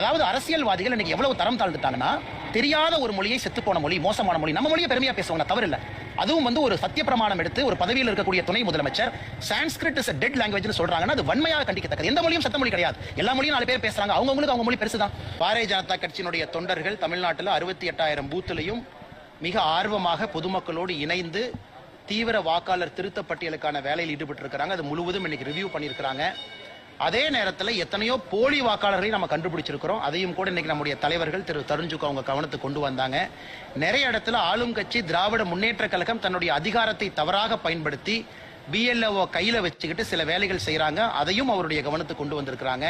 அதாவது அரசியல்வாதிகள் இன்னைக்கு எவ்வளவு தரம் தாழ்ந்துட்டாங்கன்னா தெரியாத ஒரு மொழியை செத்து போன மொழி மோசமான மொழி நம்ம மொழியை பெருமையா பேசுவாங்க தவறு இல்ல. அதுவும் வந்து ஒரு சத்திய பிரமாணம் எடுத்து ஒரு பதவியில் இருக்கக்கூடிய துணை முதலமைச்சர் சான்ஸ்கிரிட் இஸ் டெட் லாங்குவேஜ் சொல்றாங்கன்னா அது வன்மையாக கண்டிக்கத்தக்கது. எந்த மொழியும் சத்த மொழி கிடையாது. எல்லா மொழியும் நாலு பேர் பேசுறாங்க. அவங்கவுங்களுக்கு அவங்க மொழி பெருசுதான். பாரதிய ஜனதா கட்சியினுடைய தொண்டர்கள் தமிழ்நாட்டில் அறுபத்தி எட்டாயிரம் பூத்திலையும் மிக ஆர்வமாக பொதுமக்களோடு இணைந்து தீவிர வாக்காளர் திருத்த பட்டியலுக்கான வேலையில் ஈடுபட்டு இருக்கிறாங்க அது முழுவதும் இன்னைக்கு ரிவ்யூ பண்ணியிருக்கிறாங்க. அதே நேரத்தில் எத்தனையோ போலி வாக்காளர்களை நம்ம கண்டுபிடிச்சிருக்கிறோம். அதையும் கூட இன்னைக்கு நம்முடைய தலைவர்கள் திரு தருண்ஜுக்கு அவங்க கவனத்துக்கு கொண்டு வந்தாங்க. நிறைய இடத்துல ஆளும் கட்சி திராவிட முன்னேற்ற கழகம் தன்னுடைய அதிகாரத்தை தவறாக பயன்படுத்தி பிஎல்ஓ கையில் வச்சுக்கிட்டு சில வேலைகள் செய்கிறாங்க அதையும் அவருடைய கவனத்துக்கு கொண்டு வந்திருக்கிறாங்க.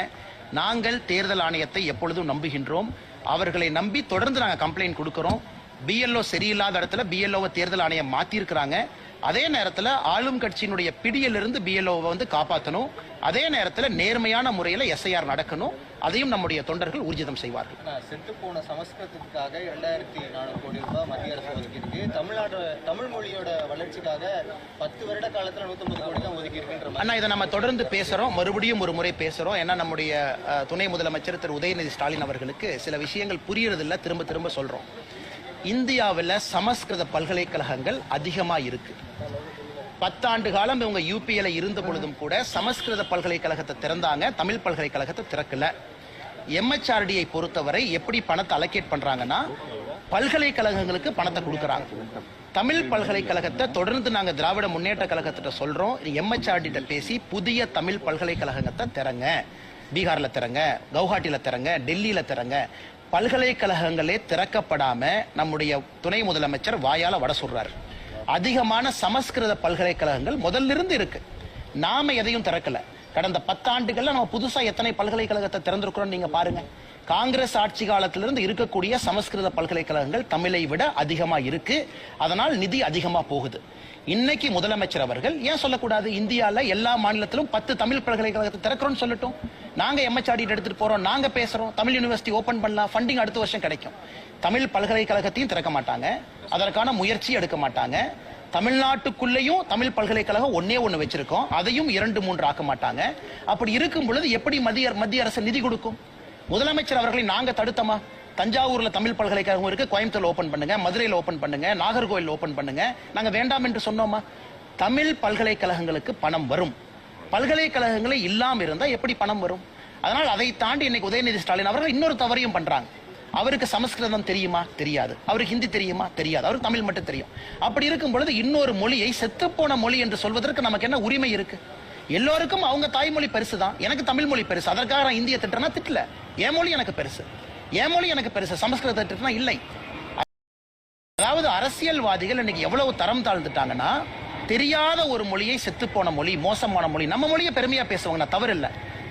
நாங்கள் தேர்தல் ஆணையத்தை எப்பொழுதும் நம்புகின்றோம். அவர்களை நம்பி தொடர்ந்து நாங்கள் கம்ப்ளைண்ட் கொடுக்குறோம். பிஎல்ஓ சரியில்லாத இடத்துல பிஎல்ஓவை தேர்தல் ஆணையம் மாற்றிருக்கிறாங்க அதே நேரத்தில் ஆளும் கட்சியினுடைய பிடியிலிருந்து பிஎல்ஓவை வந்து காப்பாற்றணும் அதே நேரத்தில் நேர்மையான முறையில் எஸ்ஐஆர் நடக்கணும். அதையும் நம்முடைய தொண்டர்கள் ஊர்ஜிதம் செய்வார்கள். செத்து போன சமஸ்கிருதத்துக்காக இரண்டாயிரத்தி நானூறு கோடி ரூபாய் மத்திய அரசு ஒதுக்கியிருக்கு. தமிழ்நாடு தமிழ் மொழியோட வளர்ச்சிக்காக பத்து வருட காலத்துல 150 கோடி தான் ஒதுக்கி இருக்குன்ற அண்ணா இதை நம்ம தொடர்ந்து பேசுறோம். மறுபடியும் ஒரு முறை பேசுறோம். ஏன்னா நம்முடைய துணை முதலமைச்சர் திரு. உதயநிதி ஸ்டாலின் அவர்களுக்கு சில விஷயங்கள் புரியறதில்ல. திரும்ப திரும்ப சொல்றோம். இந்தியாவில் சமஸ்கிருத பல்கலைக்கழகங்கள் அதிகமாக இருக்கு. பத்தாண்டு காலம் இவங்க யூபியில் இருந்த பொழுதும் கூட சமஸ்கிருத பல்கலைக்கழகத்தை திறந்தாங்க தமிழ் பல்கலைக்கழகத்தை திறக்கல. எம்ஹெச்ஆர்டியை பொறுத்தவரை எப்படி பணத்தை அலோகேட் பண்ணுறாங்கன்னா பல்கலைக்கழகங்களுக்கு பணத்தை கொடுக்குறாங்க. தமிழ் பல்கலைக்கழகத்தை தொடர்ந்து நாங்கள் திராவிட முன்னேற்ற கழகத்திட்ட சொல்கிறோம் எம்ஹெச்ஆர்டிட்ட பேசி புதிய தமிழ் பல்கலைக்கழகத்தை திறங்க. பீகாரில் திறங்க கவுஹாட்டியில் திறங்க டெல்லியில் திறங்க. பல்கலைக்கழகங்களே திறக்கப்படாம நம்முடைய துணை முதலமைச்சர் வாயால வட சொல்றாரு. அதிகமான சமஸ்கிருத பல்கலைக்கழகங்கள் முதல்ல இருந்து இருக்கு. நாம எதையும் திறக்கல. கடந்த பத்தாண்டுகள்ல நம்ம புதுசா எத்தனை பல்கலைக்கழகத்தை திறந்திருக்கிறோம் நீங்க பாருங்க. காங்கிரஸ் ஆட்சி காலத்திலிருந்து இருக்கக்கூடிய சமஸ்கிருத பல்கலைக்கழகங்கள் தமிழை விட அதிகமா இருக்கு. அதனால் நிதி அதிகமா போகுது. இன்னைக்கு முதலமைச்சர் அவர்கள் ஏன் சொல்லக்கூடாது? இந்தியால எல்லா மாநிலத்திலும் பத்து தமிழ் பல்கலைக்கழகத்தை திறக்கிறோம்னு சொல்லட்டும். நாங்க எம்எச்ஆர்டி எடுத்துட்டு போறோம். நாங்க பேசுறோம். தமிழ் யூனிவர்சிட்டி ஓபன் பண்ணலாம். ஃபண்டிங் அடுத்த வருஷம் கிடைக்கும். தமிழ் பல்கலைக்கழகத்தையும் திறக்க மாட்டாங்க. அதற்கான முயற்சி எடுக்க மாட்டாங்க. தமிழ்நாட்டுக்குள்ளேயும் தமிழ் பல்கலைக்கழகம் ஒன்னே ஒன்று வச்சிருக்கோம். அதையும் இரண்டு மூன்று ஆக்க மாட்டாங்க. அப்படி இருக்கும் பொழுது எப்படி மத்திய மத்திய அரசு நிதி கொடுக்கும்? முதலமைச்சர் அவர்களை நாங்க தடுத்தமா? தஞ்சாவூர்ல தமிழ் பல்கலைக்கழகம் இருக்கு கோயம்புத்தூர்ல ஓபன் பண்ணுங்க மதுரையில் ஓபன் பண்ணுங்க நாகர்கோவில் ஓபன் பண்ணுங்க. நாங்க வேண்டாம் என்று சொன்னோமா? தமிழ் பல்கலைக்கழகங்களுக்கு பணம் வரும். பல்கலைக்கழகங்களே இல்லாம இருந்தா எப்படி பணம் வரும்? அதனால் அதை தாண்டி இன்னைக்கு உதயநிதி ஸ்டாலின் அவர்கள் இன்னொரு தவறையும் பண்றாங்க. அவருக்கு சமஸ்கிருதம் தெரியுமா? தெரியாது. அவருக்கு ஹிந்தி தெரியுமா? தெரியாது. அவருக்கு தமிழ் மட்டும் தெரியும். அப்படி இருக்கும் பொழுது இன்னொரு மொழியை செத்துப்போன மொழி என்று சொல்வதற்கு நமக்கு என்ன உரிமை இருக்கு? எல்லோருக்கும் அவங்க தாய்மொழி பெருசு தான் எனக்கு தமிழ் மொழி பெருசு. அதற்காக நான் இந்திய திட்டனா திட்டல. என் மொழி எனக்கு பெருசு. என் மொழி எனக்கு பெருசு. சமஸ்கிருத திட்டனா இல்லை. அதாவது அரசியல்வாதிகள் இன்னைக்கு எவ்வளவு தரம் தாழ்ந்துட்டாங்கன்னா தெரியாத ஒரு மொழியை செத்துப்போன மொழி மோசமான மொழி நம்ம மொழியை பெருமையா பேசுவாங்க நான் தவறு இல்லை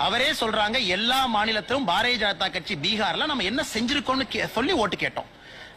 அவரே சொல்றாங்க எல்லா மாநிலத்திலும் பாரதிய ஜனதா கட்சி பீகார்ல நம்ம என்ன செஞ்சிருக்கோம்னு கே- சொல்லி ஓட்டு கேட்டோம்.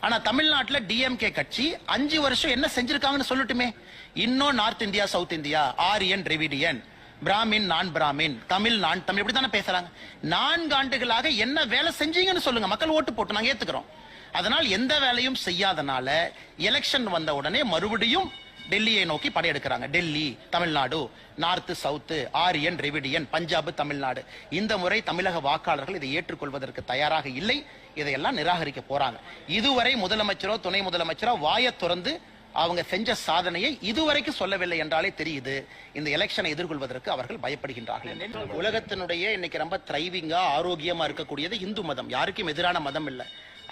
ஆனா தமிழ்நாட்டுல டிஎம்கே கட்சி அஞ்சு வருஷம் என்ன செஞ்சிருக்காங்கன்னு சொல்லட்டுமே. இன்னும் north India south India Aryan Dravidian Brahmin நான் பிராமின் தமிழ் நான் தமிழ் இப்படி தானே பேசுறாங்க. நான்கு ஆண்டுகளாக என்ன வேலை செஞ்சீங்கன்னு சொல்லுங்க. மக்கள் ஓட்டு போட்டு நாங்க ஏத்துக்கிறோம். அதனால் எந்த வேலையும் செய்யாதனால எலெக்ஷன் வந்த உடனே மறுபடியும் டெல்லியை நோக்கி படையெடுக்கிறாங்க. Delhi Tamil Nadu north south Aryan Dravidian Punjab Tamil Nadu. இந்த முறை தமிழக வாக்காளர்கள் இதை ஏற்றுக்கொள்வதற்கு தயாராக இல்லை. இதையெல்லாம் நிராகரிக்க போறாங்க. இதுவரை முதலமைச்சரோ துணை முதலமைச்சரோ வாயை திறந்து அவங்க செஞ்ச சாதனையை இதுவரைக்கும் சொல்லவில்லை என்றாலே தெரியுது. இந்த எலெக்ஷனை எதிர்கொள்வதற்கு அவர்கள் பயப்படுகின்றார்கள். உலகத்தினுடைய இன்னைக்கு ரொம்ப த்ரைவிங்கா ஆரோக்கியமா இருக்கக்கூடியது இந்து மதம். யாருக்கும் எதிரான மதம் இல்லை.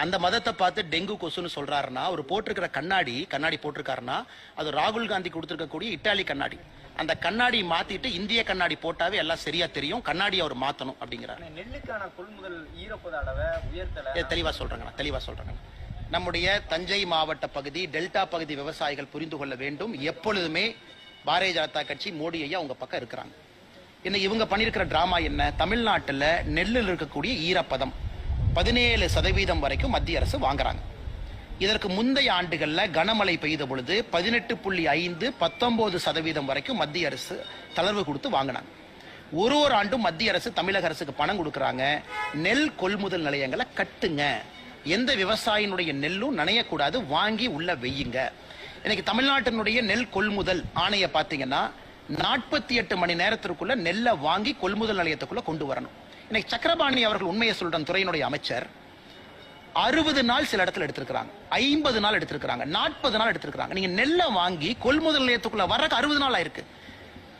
அந்த மதத்தை பார்த்து டெங்கு கொசுன்னு சொல்றாருன்னா அவர் போட்டிருக்கிற கண்ணாடி கண்ணாடி போட்டிருக்காருன்னா அது ராகுல் காந்தி கொடுத்திருக்கக்கூடிய இட்டாலி கண்ணாடி. அந்த கண்ணாடி மாத்திட்டு இந்திய கண்ணாடி போட்டாவே எல்லாம் சரியா தெரியும். கண்ணாடி அவர் மாத்தணும் அப்படிங்கிறாரு. நெல்லுக்கான கொள்முதல் ஈரப்பத அளவை உயர்த்தல? தெளிவா சொல்றேங்க தெளிவா சொல்றேங்க நம்முடைய தஞ்சை மாவட்ட பகுதி டெல்டா பகுதி விவசாயிகள் புரிந்து கொள்ள வேண்டும். எப்பொழுதுமே பாரதிய ஜனதா கட்சி மோடி ஐயா உங்க பக்கம் இருக்கிறாங்க. இன்னைக்கு இவங்க பண்ணியிருக்கிற டிராமா என்ன? தமிழ்நாட்டுல நெல்லில் இருக்கக்கூடிய ஈரப்பதம். பதினேழு சதவீதம் வரைக்கும் மத்திய அரசு வாங்குறாங்க. இதற்கு முந்தைய ஆண்டுகளில் கனமழை பெய்த பொழுது பதினெட்டு புள்ளி ஐந்து பத்தொம்போது சதவீதம் வரைக்கும் மத்திய அரசு தளர்வு கொடுத்து வாங்கினாங்க. ஒரு ஒரு ஆண்டும் மத்திய அரசு தமிழக அரசுக்கு பணம் கொடுக்குறாங்க. நெல் கொள்முதல் நிலையங்களை கட்டுங்க. எந்த விவசாயினுடைய நெல்லும் நனையக்கூடாது வாங்கி உள்ள வெய்யுங்க. இன்னைக்கு தமிழ்நாட்டினுடைய நெல் கொள்முதல் ஆணையை பார்த்தீங்கன்னா நாற்பத்தி எட்டு மணி நேரத்திற்குள்ள நெல்லை வாங்கி கொள்முதல் நிலையத்துக்குள்ள கொண்டு வரணும். இன்னைக்கு சக்கரபாணி அவர்கள் உண்மையை சொல்றன் துறையினுடைய அமைச்சர். அறுபது நாள் சில இடத்துல எடுத்திருக்கிறாங்க. ஐம்பது நாள் எடுத்திருக்கிறாங்க. நாற்பது நாள் எடுத்திருக்கிறாங்க. நீங்க நெல்லை வாங்கி கொள்முதல் நிலையத்துக்குள்ள வர்றதுக்கு அறுபது நாள் ஆயிருக்கு.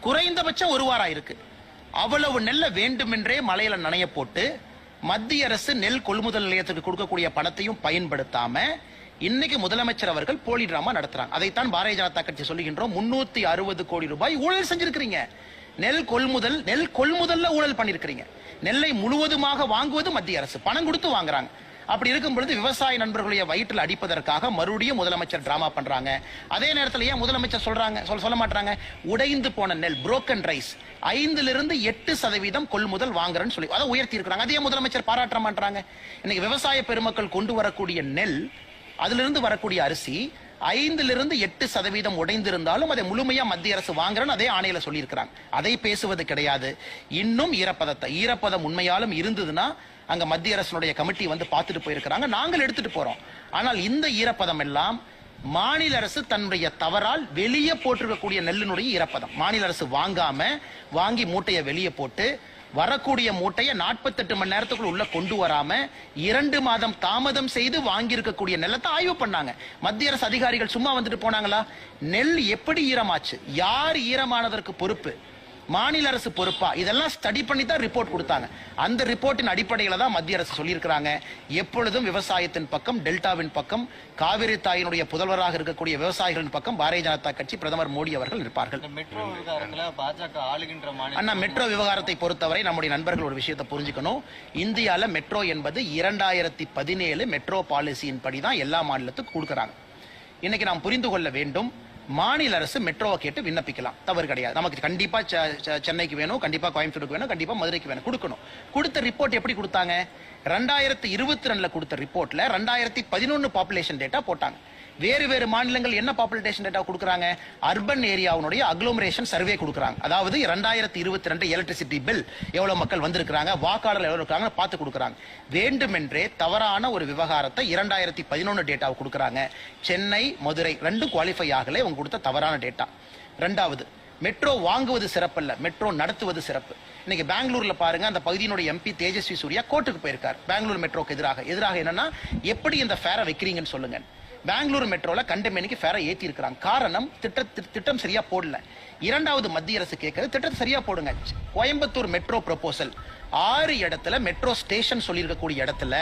குறைந்தபட்சம் ஒரு வாரம் ஆயிருக்கு. அவ்வளவு நெல்லை வேண்டுமென்றே மலையில நனைய போட்டு மத்திய அரசு நெல் கொள்முதல் நிலையத்துக்கு கொடுக்கக்கூடிய பணத்தையும் பயன்படுத்தாம இன்னைக்கு முதலமைச்சர் அவர்கள் போலி டிராமா நடத்துறாங்க. அதைத்தான் பாரதிய ஜனதா கட்சி சொல்லுகின்றோம். முன்னூத்தி அறுபது கோடி ரூபாய் ஊழல் செஞ்சிருக்கிறீங்க. நெல் கொள்முதல் நெல் கொள்முதல்ல ஊழல் பண்ணிருக்கிறீங்க. நெல்லை முழுவதுமாக வாங்குவது மத்திய அரசு. பணம் கொடுத்து வாங்குறாங்க. அப்படி இருக்கும் பொழுது விவசாய நண்பர்களுடைய வயிற்றில் அடிப்பதற்காக மறுபடியும் முதலமைச்சர் டிராமா பண்றாங்க. அதே நேரத்தில் ஏன் முதலமைச்சர் சொல்றாங்க? சொல்ல சொல்ல மாட்டாங்க உடைந்து போன நெல் புரோக்கன் ரைஸ் ஐந்திலிருந்து எட்டு சதவீதம் கொள்முதல் வாங்குறேன்னு சொல்லி அதை உயர்த்தி இருக்கிறாங்க அதே முதலமைச்சர் பாராட்ட மாட்டாங்க இன்னைக்கு விவசாய பெருமக்கள் கொண்டு வரக்கூடிய நெல் அதிலிருந்து வரக்கூடிய அரிசி ஐந்திலிருந்து எட்டு சதவீதம் உடைந்திருந்தாலும் அதை முழுமையா மத்திய அரசு வாங்குறேன்னு அதே ஆணையில சொல்லியிருக்கிறாங்க. அதை பேசுவது கிடையாது. இன்னும் ஈரப்பதத்தை ஈரப்பதம் உண்மையாலும் இருந்ததுன்னா அங்க மத்திய அரசனுடைய கமிட்டி வந்து பார்த்துட்டு போயிருக்கிறாங்க. நாங்கள் எடுத்துட்டு போறோம். ஆனால் இந்த ஈரப்பதம் எல்லாம் மாநில அரசு தன்னுடைய தவறால் வெளியே போட்டிருக்கக்கூடிய நெல்லினுடைய ஈரப்பதம். மாநில அரசு வாங்காம வாங்கி மூட்டையை வெளியே போட்டு வரக்கூடிய மூட்டையை நாற்பத்தெட்டு மணி நேரத்துக்குள்ள உள்ள கொண்டு வராம இரண்டு மாதம் தாமதம் செய்து வாங்கியிருக்கக்கூடிய நிலத்தை ஆய்வு பண்ணாங்க. மத்திய அரசு அதிகாரிகள் சும்மா வந்துட்டு போனாங்களா? நெல் எப்படி ஈரமாச்சு? யார் ஈரமானதற்கு பொறுப்பு? மாநில அரசு பொறுப்பா? இதெல்லாம் ஸ்டடி பண்ணி தான் ரிப்போர்ட் கொடுத்தாங்க. அந்த ரிப்போர்ட்டின் அடிப்படையில தான் மத்திய அரசு சொல்லியிருக்கிறாங்க. எப்பொழுதும் விவசாயத்தின் பக்கம் டெல்டாவின் பக்கம் காவிரி தாயினுடைய புதல்வராக இருக்கக்கூடிய விவசாயிகளின் பக்கம் பாரதிய ஜனதா கட்சி பிரதமர் மோடி அவர்கள் இருப்பார்கள். அண்ணா மெட்ரோ விவகாரத்தை பொறுத்தவரை நம்முடைய நண்பர்கள் ஒரு விஷயத்தை புரிஞ்சுக்கணும். இந்தியால மெட்ரோ என்பது இரண்டாயிரத்தி பதினேழு மெட்ரோ பாலிசியின் படி தான் எல்லா மாநிலத்துக்கும் கொடுக்கறாங்க. இன்னைக்கு நாம் புரிந்து கொள்ள வேண்டும் மாநில அரசு மெட்ரோவை கேட்டு விண்ணப்பிக்கலாம். தவறு கிடையாது. நமக்கு கண்டிப்பா சென்னைக்கு வேணும் கண்டிப்பா கோயம்புத்தூருக்கு வேணும் கண்டிப்பா மதுரைக்கு வேணும். கொடுக்கணும். கொடுத்த ரிப்போர்ட் எப்படி கொடுத்தாங்க? ரெண்டாயிரத்தி இருபத்தி ரெண்டுல கொடுத்த ரிப்போர்ட்ல ரெண்டாயிரத்தி பதினொன்னு பாப்புலேஷன் டேட்டா போட்டாங்க. வேறு வேறு மாநிலங்கள் என்ன பாப்புலேஷன் டேட்டா கொடுக்குறாங்க? அர்பன் ஏரியாவுடைய அக்ளோமரேஷன் சர்வே கொடுக்குறாங்க. அதாவது ரெண்டாயிரத்தி இருபத்தி ரெண்டு எலக்ட்ரிசிட்டி பில் எவ்வளவு மக்கள் வந்திருக்கிறாங்க? வாக்காளர் எவ்வளவு இருக்காங்க பார்த்து கொடுக்குறாங்க. வேண்டுமென்றே தவறான ஒரு விவகாரத்தை இரண்டாயிரத்தி பதினொன்று டேட்டாவை கொடுக்குறாங்க. சென்னை மதுரை ரெண்டும் குவாலிஃபை ஆகலை. அவங்க கொடுத்த தவறான டேட்டா ரெண்டாவது மெட்ரோ வாங்குவது சிறப்பல்ல. மெட்ரோ நடத்துவது சிறப்பு. இன்னைக்கு பெங்களூர்ல பாருங்க அந்த பகுதியினுடைய எம்பி தேஜஸ்வி சூர்யா கோர்ட்டுக்கு போயிருக்கார். பெங்களூர் மெட்ரோக்கு எதிராக. எதிராக என்னன்னா எப்படி இந்த ஃபேரை வைக்கிறீங்கன்னு சொல்லுங்க. பெங்களூர் மெட்ரோல கண்டமேனிக்கு ஃபேரை ஏத்தி இருக்கிறாங்க காரணம் திட்ட திட்டம் சரியா போடல. இரண்டாவது மத்திய அரசு கேட்கறது திட்டத்தை சரியா போடுங்க. கோயம்புத்தூர் மெட்ரோ ப்ரொபோசல் ஆறு இடத்துல மெட்ரோ ஸ்டேஷன் சொல்லியிருக்கக்கூடிய இடத்துல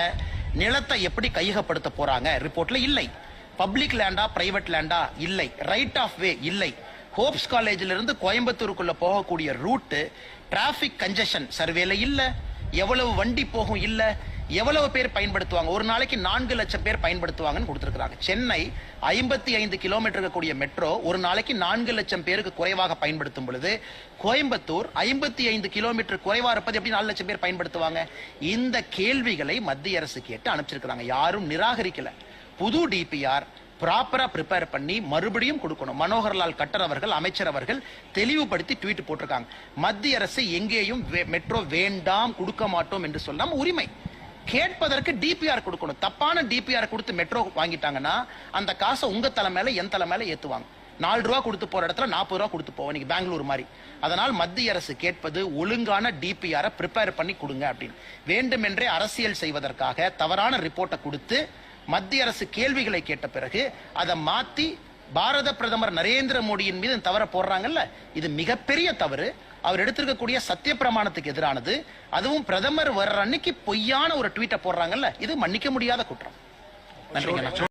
நிலத்தை எப்படி கையகப்படுத்த போறாங்க? ரிப்போர்ட்ல இல்லை. பப்ளிக் லேண்டா பிரைவேட் லேண்டா இல்லை. ரைட் ஆஃப் வே இல்லை. ஹோப்ஸ் காலேஜில் இருந்து கோயம்புத்தூருக்குள்ள போகக்கூடிய ரூட்டு டிராபிக் கன்ஜெஷன் சர்வேல இல்ல. எவ்வளவு வண்டி போகும் இல்லை. எவ்வளவு பேர் பயன்படுத்துவாங்க? ஒரு நாளைக்கு நான்கு லட்சம் பேர் பயன்படுத்துவாங்கன்னு கொடுத்துருக்குறாங்க. சென்னை ஐம்பத்தி ஐந்து கிலோமீட்டர் இருக்கக்கூடிய மெட்ரோ ஒரு நாளைக்கு நான்கு லட்சம் பேருக்கு குறைவாக பயன்படுத்தும் பொழுது கோயம்புத்தூர் ஐம்பத்தி ஐந்து கிலோமீட்டர் குறைவா இருப்பது எப்படி நாலு லட்சம் பேர் பயன்படுத்துவாங்க? இந்த கேள்விகளை மத்திய அரசு கேட்டு அனுப்பிச்சிருக்கிறாங்க. யாரும் நிராகரிக்கல. புது டிபிஆர் ப்ராப்பரா ப்ரிப்பேர் பண்ணி மறுபடியும் கொடுக்கணும். மனோகர்லால் கட்டர் அவர்கள் அமைச்சர் அவர்கள் தெளிவுபடுத்தி ட்வீட் போட்டிருக்காங்க. மத்திய அரசு எங்கேயும் வே- மெட்ரோ வேண்டாம் கொடுக்க மாட்டோம் என்று சொல்லாம உரிமை. கேட்பதற்கு டிபிஆர் கொடுக்கணும். தப்பான டிபிஆர் கொடுத்து மெட்ரோ வாங்கிட்டாங்கன்னா அந்த காசை உங்க தலை மேல என் தலை மேல ஏத்துவாங்க. நாலு ரூபா கொடுத்து போற இடத்துல நாற்பது ரூபா கொடுத்து போவோம். இன்னைக்கு பெங்களூர் மாதிரி. அதனால் மத்திய அரசு கேட்பது ஒழுங்கான டிபிஆரை ப்ரிப்பேர் பண்ணி கொடுங்க அப்படின்னு. வேண்டுமென்றே அரசியல் செய்வதற்காக தவறான ரிப்போர்ட்டை கொடுத்து மத்திய அரசு கேள்விகளை கேட்ட பிறகு அதை மாத்தி பாரத பிரதமர் நரேந்திர மோடியின் மீது தவற போடுறாங்கல்ல? இது மிகப்பெரிய தவறு. அவர் எடுத்திருக்கக்கூடிய சத்திய பிரமாணத்துக்கு எதிரானது. அதுவும் பிரதமர் வர்ற அன்னைக்கு பொய்யான ஒரு ட்வீட்டை போடுறாங்கல்ல இது மன்னிக்க முடியாத குற்றம். நன்றிங்க